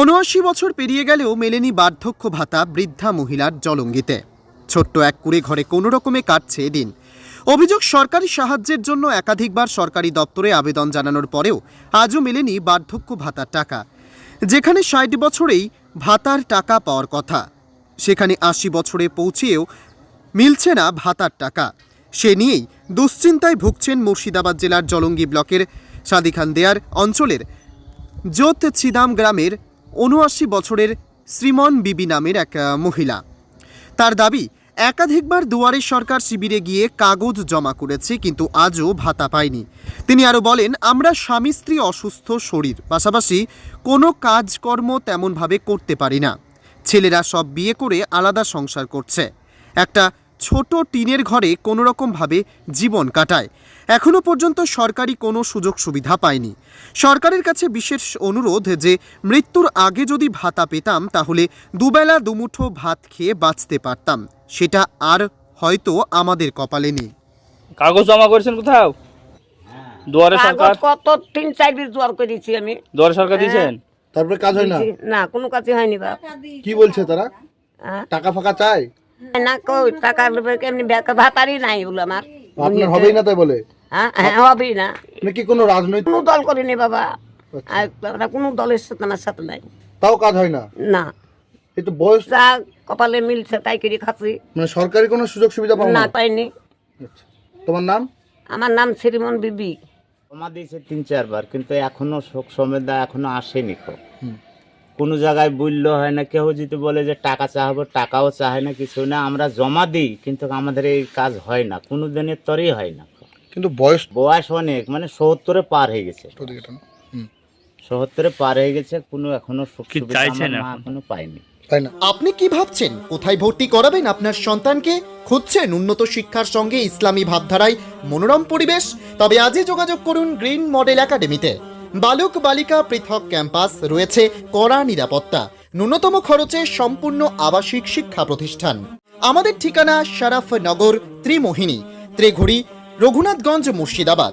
উনআশি বছর পেরিয়ে গেলেও মেলেনি বার্ধক্য ভাতা বৃদ্ধা মহিলার জলঙ্গিতে। ছোট্ট এক কুড়ে ঘরে কোনো রকমে কাটছে দিন। অভিযোগ সরকারি সাহায্যের জন্য একাধিকবার সরকারি দপ্তরে আবেদন জানানোর পরেও আজও মেলেনি বার্ধক্য ভাতার টাকা। যেখানে ষাট বছরেই ভাতার টাকা পাওয়ার কথা। সেখানে আশি বছরে পৌঁছেও মিলছে না ভাতার টাকা। সে নিয়েই দুশ্চিন্তায় ভুগছেন মুর্শিদাবাদ জেলার জলঙ্গি ব্লকের সাদিখান দেয়ার অঞ্চলের জোত ছিদাম গ্রামের উনআশি বছরের শ্রীমন বিবি নামের এক মহিলা। তার দাবি, একাধিকবার দুয়ারে সরকার শিবিরে গিয়ে কাগজ জমা করেছে, কিন্তু আজও ভাতা পায়নি। তিনি আরও বলেন, আমরা স্বামী স্ত্রী অসুস্থ, শরীর। পাশাপাশি কোনো কাজকর্ম তেমনভাবে করতে পারি না। ছেলেরা সব বিয়ে করে আলাদা সংসার করছে। একটা ছোট টিনের ঘরে কোনো রকমভাবে জীবন কাটায়। এখনও পর্যন্ত সরকারি কোনো সুযোগ সুবিধা পায়নি। সরকারের কাছে বিশেষ অনুরোধ যে মৃত্যুর আগে যদি ভাতা পেতাম তাহলে দুবেলা দুমুঠো ভাত খেয়ে বাঁচতে পারতাম। সেটা আর হয়তো আমাদের কপালে নেই। কাগজ জমা করেছেন কোথাও? দুয়ারে সরকার? কাগজ কত তিন চার দিন জোয়ার করেছি আমি। দুয়ারে সরকার দিয়েছেন? তারপরে কাজ হয় না? না কোনো কাজে হয়নি বাপ। কি বলছে তারা? হ্যাঁ? টাকা ফাঁকা চায়? না কই টাকা নাই বলে আমার। আপনার হবেই না তাই বলে? হ্যাঁ হ্যাঁ হবেই না। নাকি কোনো রাজনৈতিক কোনো দল করিনি বাবা। আর আমরা কোনো দলের সাথে আমার সাথে নাই। তাও কাজ হয় না? না। এই বয়স যা কপালে মিলছে তাই করে খাচ্ছি। মানে সরকারি কোনো সুযোগ সুবিধা পাবো না পাইনি। আচ্ছা। তোমার নাম? আমার নাম শ্রীমন বিবি। জমা দিয়েছে তিন চারবার কিন্তু এখনও শোক সমেদা এখনও আসেনি কোনো জায়গায় বলল হয় না কেউ যদি বলে যে টাকা চাহাবো টাকাও চায় না কিছু না আমরা জমা দিই কিন্তু আমাদের এই কাজ হয় না কোনো দিনের তরেই হয় না। কিন্তু বয়স বয়স অনেক মানে সত্তরে পার হয়ে গেছে। সত্তরে পার হয়ে গেছে কোনো এখনও সুখ চাইছেন আমার এখনও? পাইনি আপনি কি ভাবছেন? কোথায় ভর্তি করাবেন আপনার সন্তানকে? খুঁজছেন উন্নত শিক্ষার সঙ্গে ইসলামী ভাবধারায় মনোরম পরিবেশ? তবে আজই যোগাযোগ করুন গ্রিন মডেল একাডেমিতে। বালক বালিকা পৃথক ক্যাম্পাস রয়েছে কড়া নিরাপত্তা, ন্যূনতম খরচে সম্পূর্ণ আবাসিক শিক্ষা প্রতিষ্ঠান। আমাদের ঠিকানা শারাফনগর, ত্রিমোহিনী, ত্রিঘুড়ি, রঘুনাথগঞ্জ, মুর্শিদাবাদ।